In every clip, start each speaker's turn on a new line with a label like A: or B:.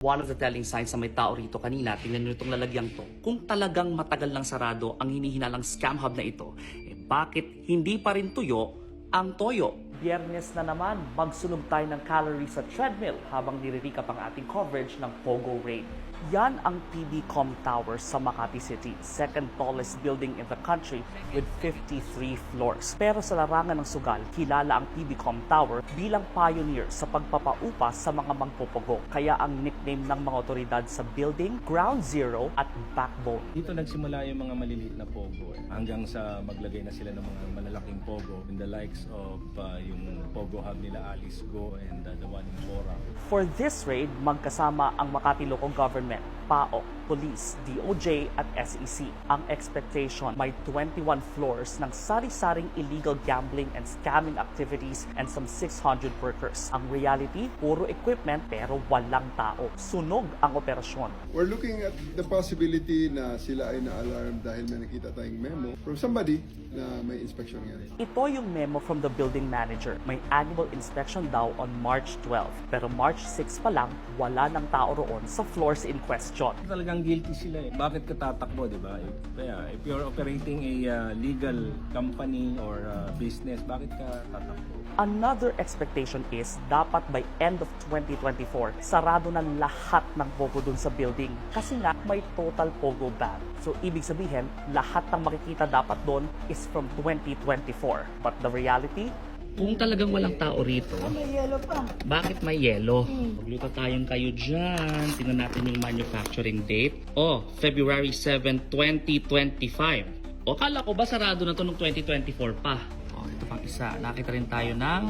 A: One of the telling signs na may tao rito kanina, tingnan nyo itong lalagyan to. Kung talagang matagal lang sarado ang hinihinalang scam hub na ito, eh bakit hindi pa rin tuyo ang toyo? Biyernes na naman, magsunog tayo ng calories sa treadmill habang nire-recap ang ating coverage ng Pogo Raid. Yan ang PBCom Tower sa Makati City, second tallest building in the country with 53 floors. Pero sa larangan ng sugal, kilala ang PBCom Tower bilang pioneer sa pagpapaupa sa mga mangpopogo. Kaya ang nickname ng mga otoridad sa building, Ground Zero at Backbone.
B: Dito nagsimula yung mga maliliit na pogo eh. hanggang sa maglagay na sila ng mga malalaking pogo in the likes of uh, yung pogo hub nila Alice Go and uh, the one in Bora.
A: For this raid, magkasama ang Makati Local Government, met. PAO, Police, DOJ at SEC. Ang expectation, may 21 floors ng sari-saring illegal gambling and scamming activities and some 600 workers. Ang reality, puro equipment pero walang tao. Sunog ang operasyon.
C: We're looking at the possibility na sila ay na-alarm dahil may nakita tayong memo from somebody na may inspection nga.
A: Ito yung memo from the building manager. May annual inspection daw on March 12. Pero March 6 pa lang, wala ng tao roon sa floors in question.
B: Talagang guilty sila eh. Bakit ka tatakbo, di ba? Kaya if you're operating a uh, legal company or uh, business, bakit ka tatakbo?
A: Another expectation is dapat by end of 2024, sarado na lahat ng Pogo dun sa building. Kasi nga, may total Pogo ban. So, ibig sabihin, lahat ng makikita dapat doon is from 2024. But the reality, kung talagang walang tao rito,
D: May yellow pa.
A: bakit may yelo? Magluto tayong kayo dyan. Tingnan natin yung manufacturing date. Oh, February 7, 2025. O, kala ko ba sarado na to nung 2024 pa? Oh, ito pang isa. Nakita rin tayo ng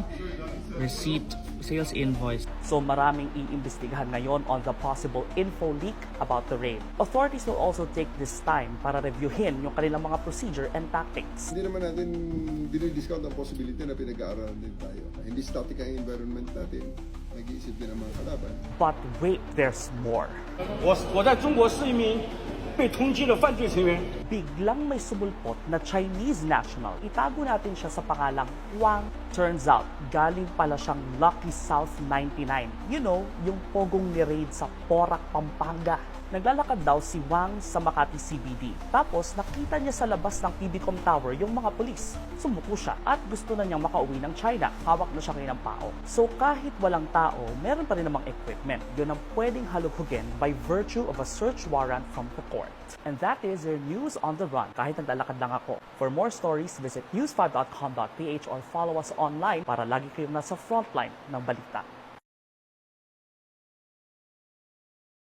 A: receipt, sales invoice. So maraming iimbestigahan ngayon on the possible info leak about the raid. Authorities will also take this time para reviewin yung kanilang mga procedure and tactics.
C: Hindi naman natin dinidiscount ang possibility na pinag-aaralan din tayo. Hindi static ang environment natin. Nag-iisip din ang mga kalaban.
A: But wait, there's more.
E: 我我在中国是一名被通缉的犯罪成员。
A: Biglang may sumulpot na Chinese national. Itago natin siya sa pangalang Wang. Turns out, galing pala siyang Lucky South 99. You know, yung pogong ni-raid sa Porac, Pampanga. Naglalakad daw si Wang sa Makati CBD. Tapos nakita niya sa labas ng PBCom Tower yung mga pulis. Sumuko siya at gusto na niyang makauwi ng China. Hawak na siya kayo ng pao. So kahit walang tao, meron pa rin namang equipment. Yun ang pwedeng halugugin by virtue of a search warrant from the court. And that is your news on the run kahit naglalakad lang ako. For more stories, visit news5.com.ph or follow us online para lagi kayong nasa frontline ng balita.